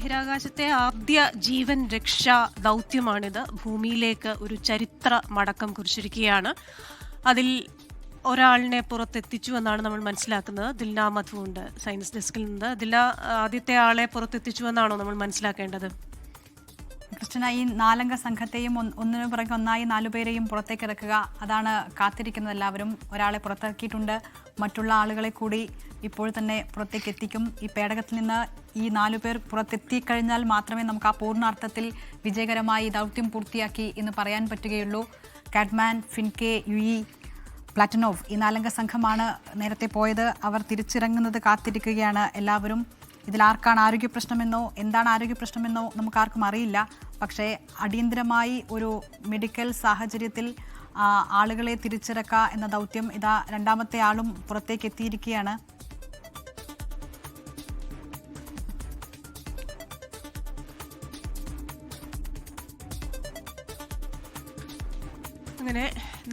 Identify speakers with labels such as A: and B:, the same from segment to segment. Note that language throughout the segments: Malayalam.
A: ബഹിരാകാശത്തെ ആദ്യ ജീവൻ രക്ഷാ ദൗത്യമാണിത്. ഭൂമിയിലേക്ക് ഒരു ചരിത്ര മടക്കം കുറിച്ചിരിക്കുകയാണ്. അതിൽ ഒരാളിനെ പുറത്തെത്തിച്ചു എന്നാണ് നമ്മൾ മനസ്സിലാക്കുന്നത്. ദിൽന മധു ഉണ്ട് സയൻസ് ഡെസ്കിൽ നിന്ന്. ദില്ല ആദ്യത്തെ ആളെ പുറത്തെത്തിച്ചു എന്നാണോ നമ്മൾ മനസ്സിലാക്കേണ്ടത്?
B: ക്രിസ്ത്യന ഈ നാലംഗ സംഘത്തെയും ഒന്ന് ഒന്നിനു പുറകെ ഒന്നായി നാലുപേരെയും പുറത്തേക്ക് ഇറക്കുക. അതാണ് കാത്തിരിക്കുന്നത് എല്ലാവരും. ഒരാളെ പുറത്തിറക്കിയിട്ടുണ്ട് മറ്റുള്ള ആളുകളെ കൂടി ഇപ്പോൾ തന്നെ പുറത്തേക്ക് എത്തിക്കും. ഈ പേടകത്തിൽ നിന്ന് ഈ നാലുപേർ പുറത്തെത്തിക്കഴിഞ്ഞാൽ മാത്രമേ നമുക്ക് ആ പൂർണാർത്ഥത്തിൽ വിജയകരമായി ദൗത്യം പൂർത്തിയാക്കി എന്ന് പറയാൻ പറ്റുകയുള്ളൂ. കാഡ്മാൻ ഫിൻകെ യുഇ പ്ലാറ്റനോവ് ഈ നാലംഗ സംഘമാണ് നേരത്തെ പോയത്. അവർ തിരിച്ചിറങ്ങുന്നത് കാത്തിരിക്കുകയാണ് എല്ലാവരും. ഇതിൽ ആർക്കാണ് ആരോഗ്യ പ്രശ്നമെന്നോ എന്താണ് ആരോഗ്യ പ്രശ്നമെന്നോ നമുക്ക് ആർക്കും അറിയില്ല. പക്ഷേ അടിയന്തരമായി ഒരു മെഡിക്കൽ സാഹചര്യത്തിൽ ആളുകളെ തിരിച്ചിറക്കുക എന്ന ദൗത്യം ഇതാ രണ്ടാമത്തെ ആളും പുറത്തേക്ക് എത്തിയിരിക്കുകയാണ്
A: അങ്ങനെ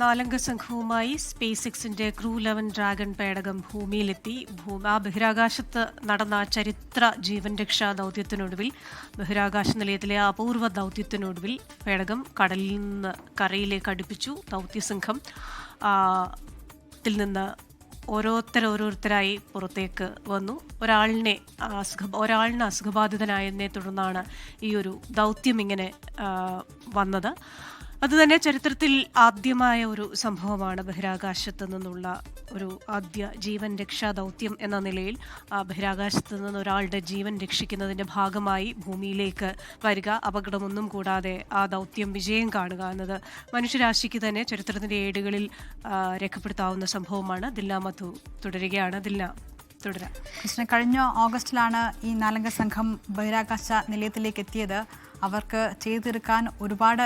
A: നാലംഗ സംഘവുമായി സ്പേസ് എക്സിന്റെ ക്രൂ ലെവൻ ഡ്രാഗൺ പേടകം ഭൂമിയിലെത്തി. ഭൂമി ആ ബഹിരാകാശത്ത് നടന്ന ചരിത്ര ജീവൻ രക്ഷാ ദൗത്യത്തിനൊടുവിൽ ബഹിരാകാശ നിലയത്തിലെ അപൂർവ ദൗത്യത്തിനൊടുവിൽ പേടകം കടലിൽ നിന്ന് കരയിലേക്ക് അടുപ്പിച്ചു. ദൗത്യസംഘം ത്തിൽ നിന്ന് ഓരോരുത്തർ ഓരോരുത്തരായി പുറത്തേക്ക് വന്നു. ഒരാളിനെ അസുഖ ഒരാളിന് അസുഖബാധിതനായതിനെ തുടർന്നാണ് ഈ ഒരു ദൗത്യം ഇങ്ങനെ വന്നത്. അതുതന്നെ ചരിത്രത്തിൽ ആദ്യമായ ഒരു സംഭവമാണ് ബഹിരാകാശത്ത് നിന്നുള്ള ഒരു ആദ്യ ജീവൻ രക്ഷാ ദൗത്യം എന്ന നിലയിൽ ആ ബഹിരാകാശത്ത് നിന്ന് ഒരാളുടെ ജീവൻ രക്ഷിക്കുന്നതിന്റെ ഭാഗമായി ഭൂമിയിലേക്ക് വരിക അപകടമൊന്നും കൂടാതെ ആ ദൗത്യം വിജയം കാണുക എന്നത് മനുഷ്യരാശിക്ക് തന്നെ ചരിത്രത്തിന്റെ ഏടുകളിൽ രേഖപ്പെടുത്താവുന്ന സംഭവമാണ്. ദില്ല മധു തുടരുകയാണ്. ദില്ല തുടരാം.
B: കൃഷ്ണ കഴിഞ്ഞ ഓഗസ്റ്റിലാണ് ഈ നാലംഗ സംഘം ബഹിരാകാശ നിലയത്തിലേക്ക് എത്തിയത്. അവർക്ക് ചെയ്തു ഒരുപാട്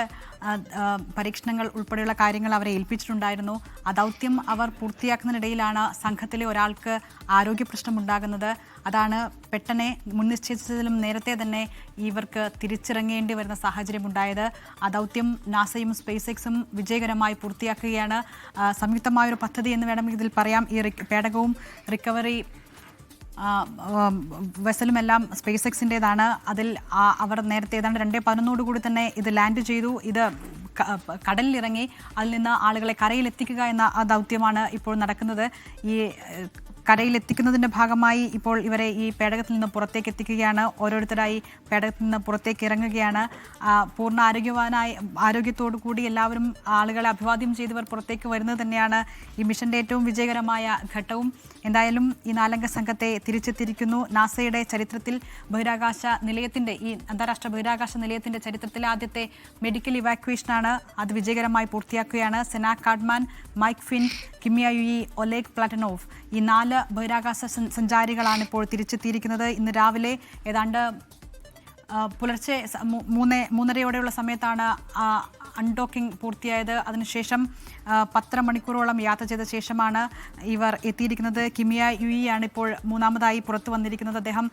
B: പരീക്ഷണങ്ങൾ ഉൾപ്പെടെയുള്ള കാര്യങ്ങൾ അവരെ ഏൽപ്പിച്ചിട്ടുണ്ടായിരുന്നു. ആ ദൗത്യം അവർ പൂർത്തിയാക്കുന്നതിനിടയിലാണ് സംഘത്തിലെ ഒരാൾക്ക് ആരോഗ്യ പ്രശ്നമുണ്ടാകുന്നത്. അതാണ് പെട്ടെന്ന് മുൻനിശ്ചയിച്ചതിലും നേരത്തെ തന്നെ ഇവർക്ക് തിരിച്ചിറങ്ങേണ്ടി വരുന്ന സാഹചര്യം ഉണ്ടായത് ആ ദൗത്യം നാസയും സ്പേസ് എക്സും വിജയകരമായി പൂർത്തിയാക്കുകയാണ്. സംയുക്തമായൊരു പദ്ധതി എന്ന് വേണമെങ്കിൽ ഇതിൽ പറയാം. ഈ പേടകവും റിക്കവറി ആ, എല്ലാം സ്പേസ് എക്സിന്റെതാണ് അതിൽ അവർ നേരത്തെ ഏതാണ്ട് രണ്ടേ പതിനൊന്നോട് കൂടി തന്നെ ഇത് ലാൻഡ് ചെയ്തു. ഇത് കടലിലിറങ്ങി അതിൽ നിന്ന് ആളുകളെ കരയിലെത്തിക്കുക എന്ന ആ ദൗത്യമാണ് ഇപ്പോൾ നടക്കുന്നത്. ഈ കരയിലെത്തിക്കുന്നതിന്റെ ഭാഗമായി ഇപ്പോൾ ഇവരെ ഈ പേടകത്തിൽ നിന്ന് പുറത്തേക്ക് എത്തിക്കുകയാണ്. ഓരോരുത്തരായി പേടകത്തിൽ നിന്ന് പുറത്തേക്ക് ഇറങ്ങുകയാണ്. പൂർണ ആരോഗ്യവാനായി ആരോഗ്യത്തോടു കൂടി എല്ലാവരും ആളുകളെ അഭിവാദ്യം ചെയ്തവർ പുറത്തേക്ക് വരുന്നത് തന്നെയാണ് ഈ മിഷന്റെ ഏറ്റവും വിജയകരമായ ഘട്ടവും. എന്തായാലും ഈ നാലംഗ സംഘത്തെ തിരിച്ചെത്തിയിരിക്കുന്നു. നാസയുടെ ചരിത്രത്തിൽ ബഹിരാകാശ നിലയത്തിന്റെ ഈ അന്താരാഷ്ട്ര ബഹിരാകാശ നിലയത്തിന്റെ ചരിത്രത്തിലെ ആദ്യത്തെ മെഡിക്കൽ ഇവാക്വേഷനാണ് അത് വിജയകരമായി പൂർത്തിയാക്കുകയാണ്. Zena Cardman Mike Fincke Kimiya Yui Oleg Platonov. ഈ നാല് ബഹിരാകാശ സഞ്ച- സഞ്ചാരികളാണ് ഇപ്പോൾ തിരിച്ചെത്തിയിരിക്കുന്നത്. ഇന്ന് രാവിലെ ഏതാണ്ട് പുലർച്ചെ മൂന്ന് മൂന്നരയോടെയുള്ള സമയത്താണ് അൺഡോക്കിംഗ് പൂർത്തിയായത്. അതിനുശേഷം പത്തര മണിക്കൂറോളം യാത്ര ചെയ്ത ശേഷമാണ് ഇവർ എത്തിയിരിക്കുന്നത്. കിമിയ യു ആണ് ഇപ്പോൾ മൂന്നാമതായി പുറത്തു വന്നിരിക്കുന്നത്. അദ്ദേഹം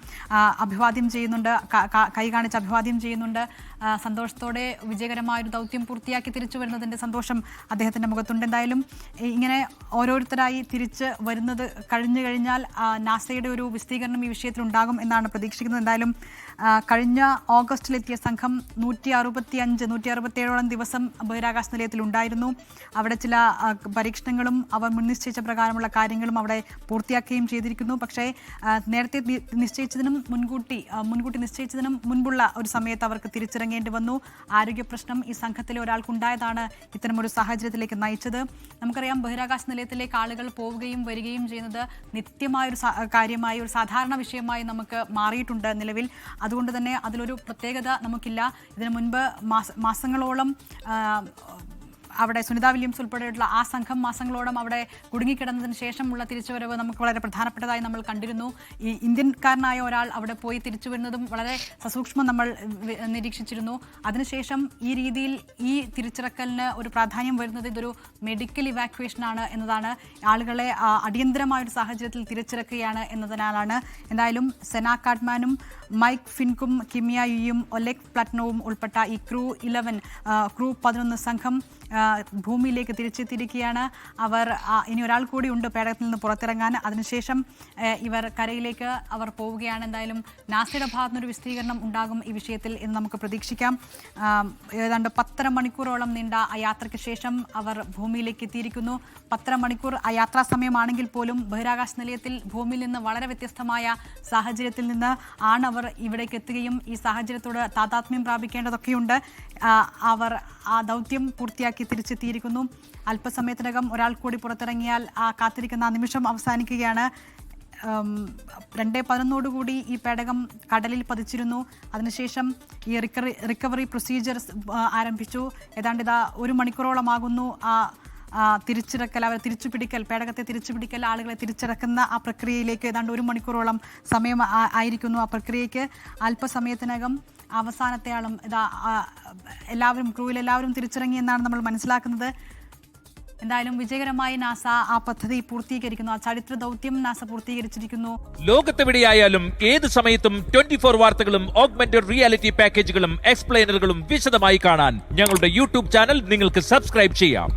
B: അഭിവാദ്യം ചെയ്യുന്നുണ്ട്. ക- കാണിച്ച് അഭിവാദ്യം ചെയ്യുന്നുണ്ട്. സന്തോഷത്തോടെ വിജയകരമായ ഒരു ദൗത്യം പൂർത്തിയാക്കി തിരിച്ചു വരുന്നതിന്റെ സന്തോഷം അദ്ദേഹത്തിന്റെ മുഖത്തുണ്ട്. എന്തായാലും ഇങ്ങനെ ഓരോരുത്തരായി തിരിച്ച് വരുന്നത് കഴിഞ്ഞു കഴിഞ്ഞാൽ നാസയുടെ ഒരു വിശദീകരണം ഈ വിഷയത്തിൽ ഉണ്ടാകും എന്നാണ് പ്രതീക്ഷിക്കുന്നത്. എന്തായാലും കഴിഞ്ഞ ഓഗസ്റ്റിലെത്തിയ സംഘം നൂറ്റി അറുപത്തി അഞ്ച് നൂറ്റി അറുപത്തിയേഴോളം ദിവസം ബഹിരാകാശ നിലയത്തിൽ ഉണ്ടായിരുന്നു അവിടെ ചില പരീക്ഷണങ്ങളും അവർ മുൻനിശ്ചയിച്ച പ്രകാരമുള്ള കാര്യങ്ങളും അവിടെ പൂർത്തിയാക്കുകയും ചെയ്തിരിക്കുന്നു. പക്ഷേ നേരത്തെ നിശ്ചയിച്ചതിനും മുൻകൂട്ടി മുൻകൂട്ടി നിശ്ചയിച്ചതിനും മുൻപുള്ള ഒരു സമയത്ത് അവർക്ക് തിരിച്ചിറങ്ങേണ്ടി വന്നു. ആരോഗ്യ പ്രശ്നം ഈ സംഘത്തിലെ ഒരാൾക്കുണ്ടായതാണ് ഇത്തരമൊരു സാഹചര്യത്തിലേക്ക് നയിച്ചത്. നമുക്കറിയാം ബഹിരാകാശ നിലയത്തിലേക്ക് ആളുകൾ പോവുകയും വരികയും ചെയ്യുന്നത് നിത്യമായൊരു കാര്യമായി ഒരു സാധാരണ വിഷയമായി നമുക്ക് മാറിയിട്ടുണ്ട് നിലവിൽ. അതുകൊണ്ട് തന്നെ അതിലൊരു പ്രത്യേകത നമുക്കില്ല. ഇതിനു മുൻപ് മാസ മാസങ്ങളോളം അവിടെ സുനിത വില്യംസ് ഉൾപ്പെടെയുള്ള ആ സംഘം മാസങ്ങളോളം അവിടെ കുടുങ്ങിക്കിടന്നതിന് ശേഷമുള്ള തിരിച്ചുവരവ് നമുക്ക് വളരെ പ്രധാനപ്പെട്ടതായി നമ്മൾ കണ്ടിരുന്നു. ഈ ഇന്ത്യൻകാരനായ ഒരാൾ അവിടെ പോയി തിരിച്ചു വരുന്നതും വളരെ സസൂക്ഷ്മം നമ്മൾ നിരീക്ഷിച്ചിരുന്നു. അതിനുശേഷം ഈ രീതിയിൽ ഈ തിരിച്ചിറക്കലിന് ഒരു പ്രാധാന്യം വരുന്നത് ഇതൊരു മെഡിക്കൽ ഇവാക്യുവേഷൻ ആണ് എന്നതാണ്. ആളുകളെ അടിയന്തരമായ ഒരു സാഹചര്യത്തിൽ തിരിച്ചിറക്കുകയാണ് എന്നതിനാലാണ്. എന്തായാലും സെന കാട്ട്മാനും മൈക്ക് ഫിൻകും കിമിയ യുയും ഒലെക് പ്ലാറ്റ്നോവും ഉൾപ്പെട്ട ഈ ക്രൂ ഇലവൻ ക്രൂ പതിനൊന്ന് സംഘം ഭൂമിയിലേക്ക് തിരിച്ചെത്തിയിരിക്കുകയാണ്. അവർ ഇനി ഒരാൾ കൂടി ഉണ്ട് പേടകത്തിൽ നിന്ന് പുറത്തിറങ്ങാൻ. അതിനുശേഷം ഇവർ കരയിലേക്ക് അവർ പോവുകയാണ്. എന്തായാലും നാസയുടെ ഭാഗത്തു നിന്നൊരു വിശദീകരണം ഉണ്ടാകും ഈ വിഷയത്തിൽ എന്ന് നമുക്ക് പ്രതീക്ഷിക്കാം. ഏതാണ്ട് പത്തര മണിക്കൂറോളം നീണ്ട ആ യാത്രയ്ക്ക് ശേഷം അവർ ഭൂമിയിലേക്ക് എത്തിയിരിക്കുന്നു. പത്തര മണിക്കൂർ ആ യാത്രാ സമയമാണെങ്കിൽ പോലും ബഹിരാകാശ നിലയത്തിൽ ഭൂമിയിൽ നിന്ന് വളരെ വ്യത്യസ്തമായ സാഹചര്യത്തിൽ നിന്ന് ആണ് അവർ ഇവിടേക്ക് എത്തുകയും ഈ സാഹചര്യത്തോട് താതാത്മ്യം പ്രാപിക്കേണ്ടതൊക്കെയുണ്ട്. അവർ ആ ദൗത്യം പൂർത്തിയാക്കി തിരിച്ചെത്തിയിരിക്കുന്നു. അല്പസമയത്തിനകം ഒരാൾ കൂടി പുറത്തിറങ്ങിയാൽ ആ കാത്തിരിക്കുന്ന നിമിഷം അവസാനിക്കുകയാണ്. രണ്ട് പതിനൊന്നോടുകൂടി ഈ പേടകം കടലിൽ പതിച്ചിരുന്നു. അതിനുശേഷം ഈ റിക്കറി റിക്കവറി പ്രൊസീജിയർ ആരംഭിച്ചു. ഏതാണ്ട് ഇതാ ഒരു മണിക്കൂറോളമാകുന്നു ആ തിരിച്ചിറക്കൽ അവർ തിരിച്ചുപിടിക്കൽ പേടകത്തെ തിരിച്ചു പിടിക്കൽ ആളുകളെ തിരിച്ചിറക്കുന്ന ആ പ്രക്രിയയിലേക്ക് ഏതാണ്ട് ഒരു മണിക്കൂറോളം സമയം ആയിരിക്കുന്നു ആ പ്രക്രിയയ്ക്ക്. അല്പസമയത്തിനകം അവസാനത്തെ ആളും ഇതാ എല്ലാവരും ക്രൂവിൽ എല്ലാവരും തിരിച്ചിറങ്ങി എന്നാണ് നമ്മൾ മനസ്സിലാക്കുന്നത്. എന്തായാലും വിജയകരമായി നാസ ആ പദ്ധതി പൂർത്തീകരിക്കുന്നു. ആ ചരിത്ര ദൗത്യം നാസ പൂർത്തീകരിച്ചിരിക്കുന്നു.
C: ലോകത്തെവിടെയായാലും ഏത് സമയത്തും ട്വന്റി ഫോർ വാർത്തകളും ഓഗ്മെന്റഡ് റിയാലിറ്റി പാക്കേജുകളും എക്സ്പ്ലെയിനറുകളും വിശദമായി കാണാൻ ഞങ്ങളുടെ യൂട്യൂബ് ചാനൽ നിങ്ങൾക്ക് സബ്സ്ക്രൈബ് ചെയ്യാം.